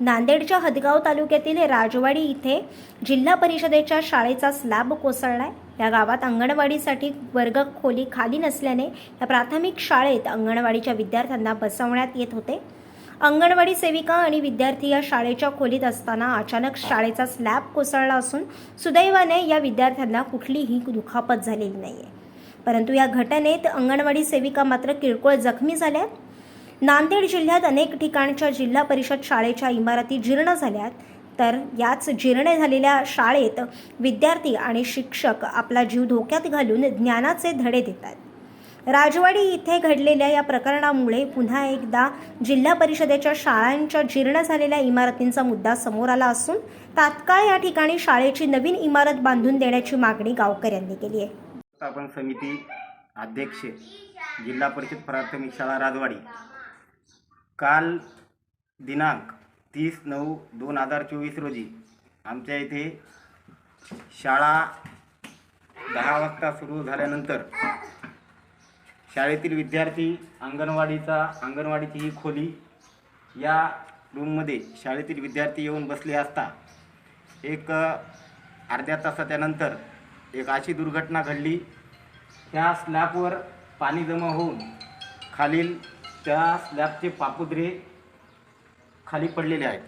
नांदेडच्या हदगाव तालुक्यातील राजवाडी इथे जिल्हा परिषदेच्या शाळेचा स्लॅब कोसळलाय. या गावात अंगणवाडीसाठी वर्ग खोली खाली नसल्याने या प्राथमिक शाळेत अंगणवाडीच्या विद्यार्थ्यांना बसवण्यात येत होते. अंगणवाडी सेविका आणि विद्यार्थी या शाळेच्या खोलीत असताना अचानक शाळेचा स्लॅब कोसळला असून सुदैवाने या विद्यार्थ्यांना कुठलीही दुखापत झालेली नाहीये. परंतु या घटनेत अंगणवाडी सेविका मात्र किरकोळ जखमी झाल्या. नांदेड जिल्ह्यात अनेक ठिकाणच्या जिल्हा परिषद शाळेच्या इमारती जीर्ण झाल्यात. तर याच जीर्ण झालेल्या शाळेत विद्यार्थी आणि शिक्षक आपला जीव धोक्यात घालून ज्ञानाचे धडे देतात. राजवाडी इथे घडलेल्या या प्रकरणामुळे पुन्हा एकदा जिल्हा परिषदेच्या शाळांच्या जीर्ण झालेल्या इमारतींचा मुद्दा समोर आला असून तात्काळ या ठिकाणी शाळेची नवीन इमारत बांधून देण्याची मागणी गावकऱ्यांनी केली आहे. समिती अध्यक्ष जिल्हा परिषद प्राथमिक शाळा राजवाडी. काल दिनांक तीस नऊ दोन हजार चोवीस रोजी आमच्या इथे शाळा दहा वाजता सुरू झाल्यानंतर शाळेतील विद्यार्थी अंगणवाडीचा अंगणवाडीची ही खोली या रूममध्ये शाळेतील विद्यार्थी येऊन बसले असता एक अर्ध्या तासाच्यानंतर एक अशी दुर्घटना घडली. त्या स्लॅबवर पाणी जमा होऊन खालील त्या स्लॅबचे पापुद्रे खाली पडलेले आहेत.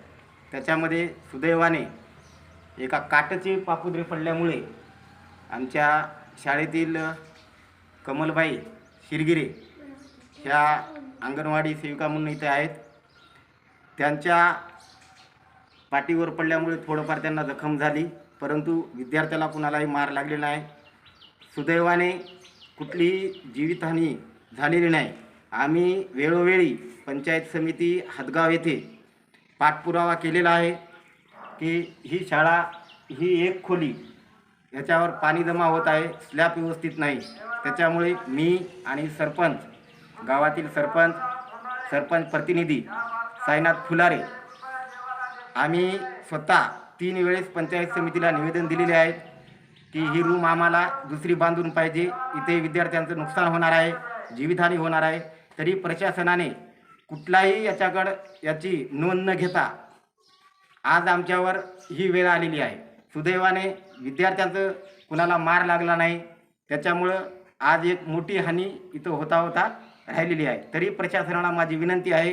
त्याच्यामध्ये सुदैवाने एका काटचे पापुद्रे पडल्यामुळे आमच्या शाळेतील कमलबाई शिरगिरे ह्या अंगणवाडी सेविका म्हणून इथे आहेत. त्यांच्या पाठीवर पडल्यामुळे थोडंफार त्यांना जखम झाली परंतु विद्यार्थ्याला कुणालाही मार लागलेला नाही. सुदैवाने कुठलीही जीवितहानी झालेली नाही. आम्ही वेळोवेळी पंचायत समिती हदगाव येथे पाठपुरावा केलेला आहे की ही शाळा ही एक खोली याच्यावर पाणी जमा होत आहे स्लॅब व्यवस्थित नाही. त्याच्यामुळे मी आणि सरपंच गावातील सरपंच सरपंच प्रतिनिधी साईनाथ फुलारे आम्ही स्वतः तीन वेळेस पंचायत समितीला निवेदन दिलेले आहे की ही रूम आम्हाला दुसरी बांधून पाहिजे. इथे विद्यार्थ्यांचं नुकसान होणार आहे जीवितहानी होणार आहे. तरी प्रशासनाने कुठलाही याच्याकडं याची नोंद न घेता आज आमच्यावर ही वेळ आलेली आहे. सुदैवाने विद्यार्थ्यांचं कुणाला मार लागला नाही. त्याच्यामुळं आज एक मोठी हानी इथं होता होता राहिलेली आहे. तरी प्रशासनाला माझी विनंती आहे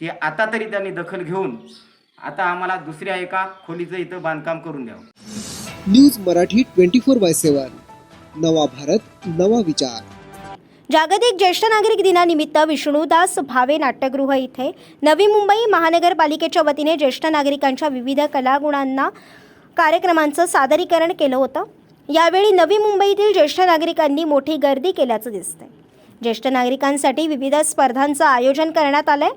की आता तरी त्यांनी दखल घेऊन आता आम्हाला दुसऱ्या एका खोलीचं इथं बांधकाम करून द्यावं. News Marathi twenty four by seven. नवा भारत नवा विचार. जागतिक ज्येष्ठ नागरिक दिनानिमित्त विष्णुदास भावे नाट्यगृह इथे नवी मुंबई महानगरपालिकेच्या वतीने ज्येष्ठ नागरिकांच्या विविध कलागुणांना कार्यक्रमांचं सादरीकरण केलं होतं. यावेळी नवी मुंबईतील ज्येष्ठ नागरिकांनी मोठी गर्दी केल्याचं दिसतंय. ज्येष्ठ नागरिकांसाठी विविध स्पर्धांचं आयोजन करण्यात आलंय.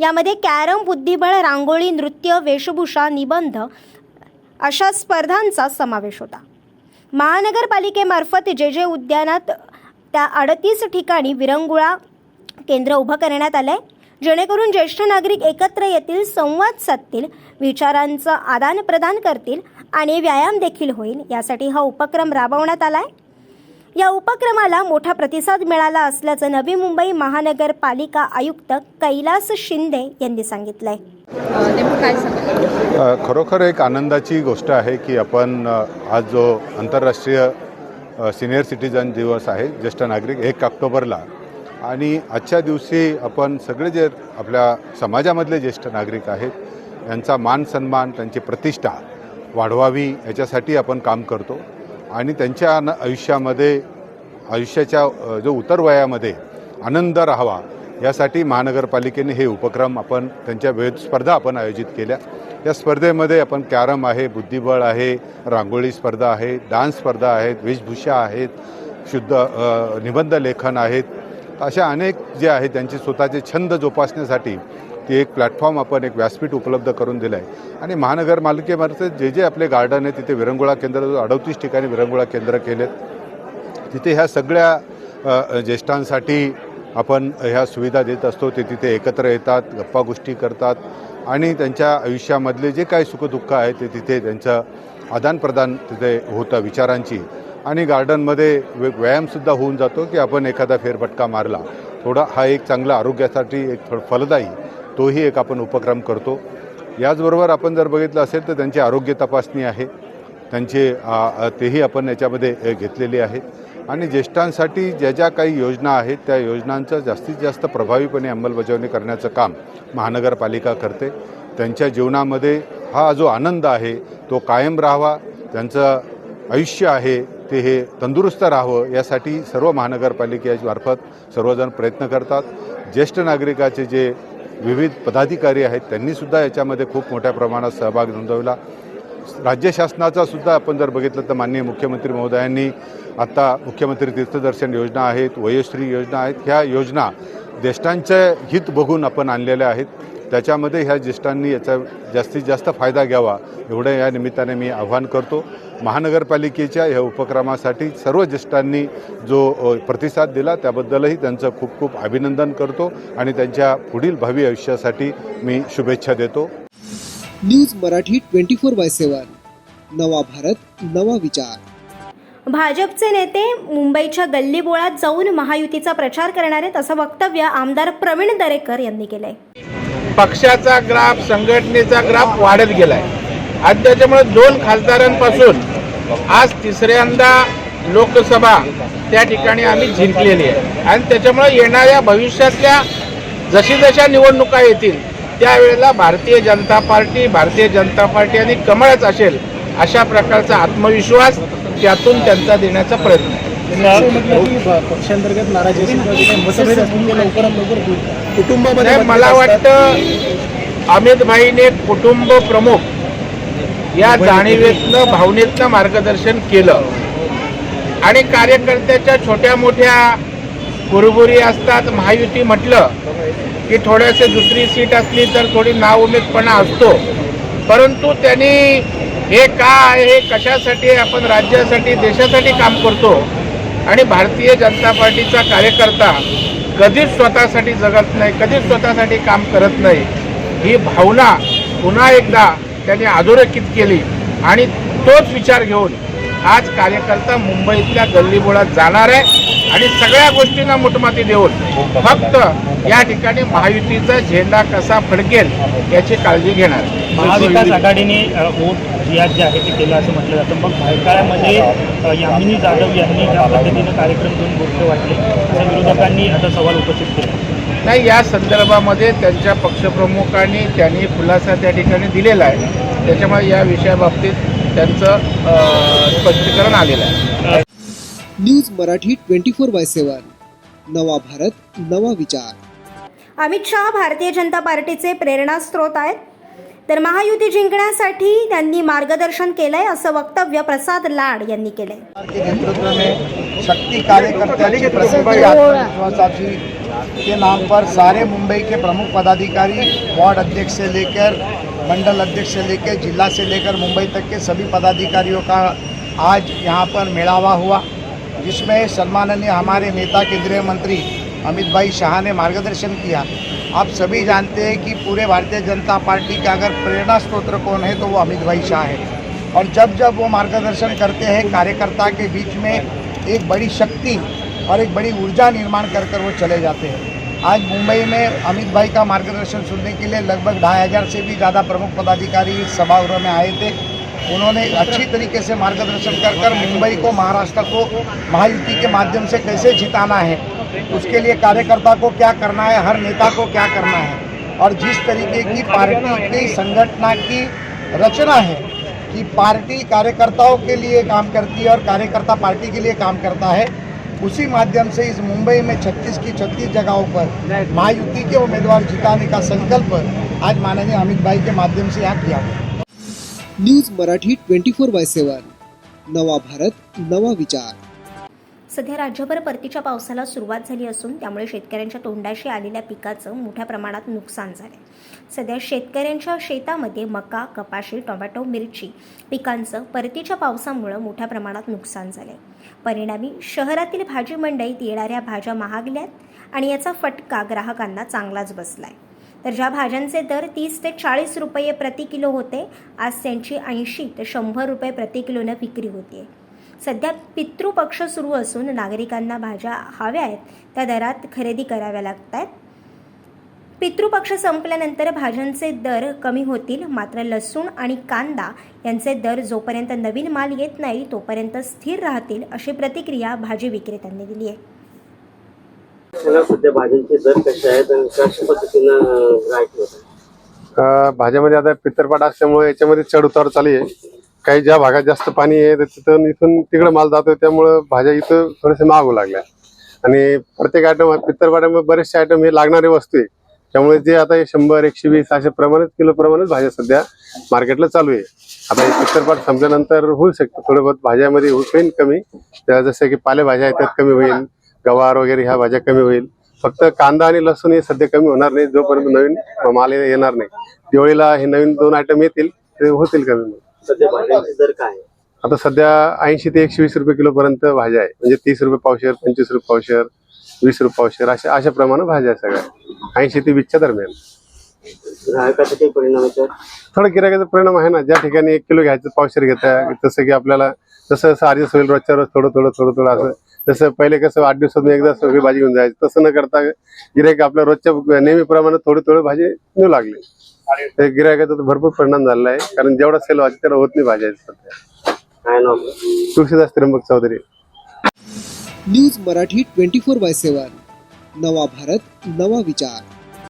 यामध्ये कॅरम बुद्धिबळ रांगोळी नृत्य वेशभूषा निबंध अशा स्पर्धांचा समावेश होता. महानगरपालिकेमार्फत जे जे उद्यानात त्या अडतीस ठिकाणी विरंगुळा केंद्र उभं करण्यात आलं आहे जेणेकरून ज्येष्ठ नागरिक एकत्र येतील संवाद साधतील विचारांचं आदानप्रदान करतील आणि व्यायाम देखील होईल यासाठी हा उपक्रम राबवण्यात आला आहे या उपक्रमाला मोठा प्रतिसाद मिळाला असल्याचं नवी मुंबई महानगरपालिका आयुक्त कैलास शिंदे यांनी सांगितलं आहे खरोखर एक आनंदाची गोष्ट आहे की आपण आज जो आंतरराष्ट्रीय सिनियर सिटीजन दिवस आहे ज्येष्ठ नागरिक एक ऑक्टोबरला. आणि आजच्या दिवशी आपण सगळे जे आपल्या समाजामधले ज्येष्ठ नागरिक आहेत यांचा मान सन्मान त्यांची प्रतिष्ठा वाढवावी याच्यासाठी आपण काम करतो. आणि त्यांच्या न- आयुष्यामध्ये आयुष्याच्या जो उतर वयामध्ये आनंद राहावा यासाठी महानगरपालिकेने हे उपक्रम आपण त्यांच्या विविध स्पर्धा आपण आयोजित केल्या. या स्पर्धेमध्ये आपण कॅरम आहे बुद्धिबळ आहे रांगोळी स्पर्धा आहे डान्स स्पर्धा आहेत वेशभूषा आहेत शुद्ध निबंध लेखन आहेत. अशा अनेक जे आहेत त्यांचे स्वतःचे छंद जोपासण्यासाठी ती एक प्लॅटफॉर्म आपण एक व्यासपीठ उपलब्ध करून दिलं आहे आणि महानगरपालिकेमार्फत जे जे आपले गार्डन आहे तिथे विरंगुळा केंद्र अडतीस ठिकाणी विरंगुळा केंद्र केलेत. तिथे ह्या सगळ्या ज्येष्ठांसाठी आपण ह्या सुविधा देत असतो ते तिथे एकत्र येतात गप्पा गोष्टी करतात आणि त्यांच्या आयुष्यामधले जे काही सुखदुःख आहे ते तिथे त्यांचं आदानप्रदान तिथे होतं विचारांची. आणि गार्डनमध्ये वे व्यायामसुद्धा होऊन जातो की आपण एखादा फेरफटका मारला. थोडा हा एक चांगला आरोग्यासाठी एक थोडं फलदायी तोही एक आपण उपक्रम करतो. याचबरोबर आपण जर बघितलं असेल तर त्यांची आरोग्य तपासणी आहे. त्यांचे तेही आपण याच्यामध्ये घेतलेली आहे. आणि ज्येष्ठांसाठी ज्या ज्या काही योजना आहेत त्या योजनांचं जास्तीत जास्त प्रभावीपणे अंमलबजावणी करण्याचं काम महानगरपालिका करते. त्यांच्या जीवनामध्ये हा जो आनंद आहे तो कायम राहावा त्यांचं आयुष्य आहे ते हे तंदुरुस्त राहावं यासाठी सर्व महानगरपालिकेमार्फत सर्वजण प्रयत्न करतात. ज्येष्ठ नागरिकाचे जे विविध पदाधिकारी आहेत त्यांनीसुद्धा याच्यामध्ये खूप मोठ्या प्रमाणात सहभाग नोंदवला. राज्य शासनाचा सुद्धा आपण जर बघितलं तर माननीय मुख्यमंत्री महोदयांनी आत्ता मुख्यमंत्री तीर्थदर्शन योजना आहेत वयोश्री योजना आहेत ह्या योजना ज्येष्ठांचे हित बघून आपण आणलेल्या आहेत. त्याच्यामध्ये ह्या ज्येष्ठांनी याचा जास्तीत जास्त फायदा घ्यावा एवढं या निमित्ताने मी आव्हान करतो. महानगरपालिकेच्या ह्या उपक्रमासाठी सर्व ज्येष्ठांनी जो प्रतिसाद दिला त्याबद्दलही त्यांचं खूप खूप अभिनंदन करतो आणि त्यांच्या पुढील भावी आयुष्यासाठी मी शुभेच्छा देतो. News Marathi twenty four by seven. नवा भारत नवा विचार. भाजपचे नेते मुंबईच्या गल्लीबोळात जाऊन महायुतीचा प्रचार करणार आहेत असं वक्तव्य आमदार प्रवीण दरेकर यांनी केलंय. पक्षाचा ग्राफ संघटनेचा ग्राफ वाढत गेलाय. आणि त्याच्यामुळे दोन खासदारांपासून आज तिसऱ्यांदा लोकसभा त्या ठिकाणी आम्ही जिंकलेली आहे. आणि त्याच्यामुळे येणाऱ्या भविष्यातल्या जशी जशा निवडणुका येतील त्यावेळेला भारतीय जनता पार्टी भारतीय जनता पार्टी आणि कमळच असेल अशा प्रकारचा आत्मविश्वास त्यातून त्यांचा देण्याचा प्रयत्न. पक्षांतर्गत नाराजी कुटुंबामध्ये मला. वाटतं अमित भाईने कुटुंब प्रमुख या जाणीवेतनं भावनेतनं मार्गदर्शन केलं आणि कार्यकर्त्याच्या छोट्या मोठ्या कुरुबुरी असतात महायुती म्हटलं की थोड्यासे दुसरी सीट असली तर थोडी नाउमेदपणा असतो. परंतु त्यांनी हे का आहे हे कशासाठी आपण राज्यासाठी देशासाठी काम करतो आणि भारतीय जनता पार्टीचा कार्यकर्ता कधीच स्वतःसाठी जगत नाही कधीच स्वतःसाठी काम करत नाही ही भावना पुन्हा एकदा त्यांनी अधोरेखित केली आणि तोच विचार घेऊन आज कार्यकर्ता मुंबईतल्या गल्लीबोळात जाणार आहे. आणि सगळ्या गोष्टींना मुठमाती देऊन फक्त या ठिकाणी महायुतीचा झेंडा कसा फडकेल याची काळजी घेणार. महाविकास आघाडीने वोट रियाज जे आहे ते केलं असं म्हटलं जातं. मग भायखळ्यामध्ये अ, यामिनी जाधव यांनी ज्या पद्धतीनं कार्यक्रम घेऊन गोष्ट वाटले असं विरोधकांनी आता सवाल उपस्थित केला. नाही या संदर्भामध्ये त्यांच्या पक्षप्रमुखांनी त्यांनी खुलासा त्या ठिकाणी दिलेला आहे. त्याच्यामुळे या विषयाबाबतीत त्यांचं स्पष्टीकरण आलेलं आहे. News Marathi twenty four by seven. नवा भारत नवा विचार. अमित शहा भारतीय जनता पार्टीचे प्रेरणास्त्रोत आहेत. तर महायुती जिंकण्यासाठी त्यांनी मार्गदर्शन केलंय असं वक्तव्य प्रसाद लाड यांनी केलंय. के नेतृत्व में शक्ति कार्यकर्त्याची प्रसिद्धी आत्मविश्वासाची के नाम पर सारे मुंबई के प्रमुख पदाधिकारी वार्ड अध्यक्ष से लेकर मंडल अध्यक्ष से लेकर जिला से लेकर मुंबई तक के सभी पदाधिकारियों का आज यहाँ पर मेड़ावा हुआ। जिसमें सम्माननीय हमारे नेता केंद्रीय मंत्री अमित भाई शाह ने मार्गदर्शन किया। आप सभी जानते हैं कि पूरे भारतीय जनता पार्टी का अगर प्रेरणा स्रोत कौन है तो वो अमित भाई शाह है। और जब जब वो मार्गदर्शन करते हैं, कार्यकर्ता के बीच में एक बड़ी शक्ति और एक बड़ी ऊर्जा निर्माण कर कर वो चले जाते हैं। आज मुंबई में अमित भाई का मार्गदर्शन सुनने के लिए लगभग ढाई हज़ार से भी ज़्यादा प्रमुख पदाधिकारी इस सभागृह में आए थे। उन्होंने अच्छी तरीके से मार्गदर्शन कर कर मुंबई को, महाराष्ट्र को, महायुति के माध्यम से कैसे जिताना है, उसके लिए कार्यकर्ता को क्या करना है, हर नेता को क्या करना है, और जिस तरीके की पार्टी की संगठना की रचना है कि पार्टी कार्यकर्ताओं के लिए काम करती है और कार्यकर्ता पार्टी के लिए काम करता है, उसी माध्यम से इस मुंबई में 36 की 36 जगहों पर महायुति के उम्मीदवार जिताने का संकल्प आज माननीय अमित भाई के माध्यम से यहाँ किया गया। News Marathi twenty four by seven. नवा भारत नवा विचार. सध्या राज्यभर परतीच्या पावसाला सुरुवात झाली असून त्यामुळे शेतकऱ्यांच्या तोंडाशी आलेल्या पिकाचं मोठ्या प्रमाणात नुकसान झाले सध्या शेतकऱ्यांच्या शेतामध्ये मका कपाशी टोमॅटो मिरची पिकांचं परतीच्या पावसामुळं मोठ्या प्रमाणात नुकसान झाले परिणामी शहरातील भाजी मंडईत येणाऱ्या भाज्या महागल्यात आणि याचा फटका ग्राहकांना चांगलाच बसलाय. तर ज्या भाज्यांचे दर तीस ते चाळीस रुपये प्रति किलो होते. आज त्यांची ऐंशी ते शंभर रुपये प्रति किलोनं विक्री होते सध्या पितृपक्ष सुरू असून नागरिकांना भाज्या हव्या आहेत त्या दरात खरेदी कराव्या लागत आहेत पितृपक्ष संपल्यानंतर भाज्यांचे दर कमी होतील मात्र लसूण आणि कांदा यांचे दर जोपर्यंत नवीन माल येत नाही तोपर्यंत स्थिर राहतील अशी प्रतिक्रिया भाजी विक्रेत्यांनी दिली आहे सध्या भाज्यांचे दर कसे आहेत आणि कशा पद्धतीनं ग्राहक होत भाज्यामध्ये आता पितरपाट असल्यामुळे याच्यामध्ये चढ उतार चालू आहे. काही ज्या भागात जास्त पाणी आहे तर तिथं इथून तिकडे माल जातोय त्यामुळं भाज्या इथं थोडेसे महाग होऊ लागल्या. आणि प्रत्येक आयटम पितरपाटामध्ये बरेचसे आयटम हे लागणारे वस्तू आहे. त्यामुळे जे आता हे शंभर एकशे वीस अशा प्रमाणेच किलो प्रमाणेच भाज्या सध्या मार्केटला चालू आहे. आता हे पित्तरपाट संपल्यानंतर होऊ शकतं. थोडं बहुत भाज्यामध्ये होऊ- होईल कमी. जसं की पालेभाज्या आहेत त्यात कमी होईल. गवार वगैरे ह्या भाज्या कमी होईल. फक्त कांदा आणि लसूण हे सध्या कमी होणार नाही जोपर्यंत नवीन माल येणार नाही. दिवाळीला हे नवीन दोन आयटम येतील ते होतील कमी आता सध्या ऐंशी ते एकशे वीस रुपये किलो पर्यंत भाज्या आहे. म्हणजे तीस रुपये पावशेर पंचवीस रुपये पावशेर वीस रुपये पावशेर अशा अशा प्रमाणे भाज्या आहे सगळ्या. ऐंशी ते वीसच्या दरम्यान. थोडं गिरायकाचा परिणाम आहे ना. ज्या ठिकाणी एक किलो घ्यायचं पावशेर घेता जसं की आपल्याला जसं जसं आधी होईल रोजच्या रोज थोडं थोडं थोडं थोडं असं. जसं पहिले कसं आठ दिवसातून एकदा सगळी भाजी घेऊन जायची. तसं न करता गिरायक आपल्या रोजच्या नेहमीप्रमाणे थोडी थोडी भाजी नेऊ लागले. गिरायकाचा भरपूर परिणाम झालेला आहे. कारण जेवढा सेल व्हायचा तेवढा होत नाही भाज्या सध्या? Tulshidas Trimbak Chaudhari. News Marathi twenty four by seven. नवा भारत नवा विचार.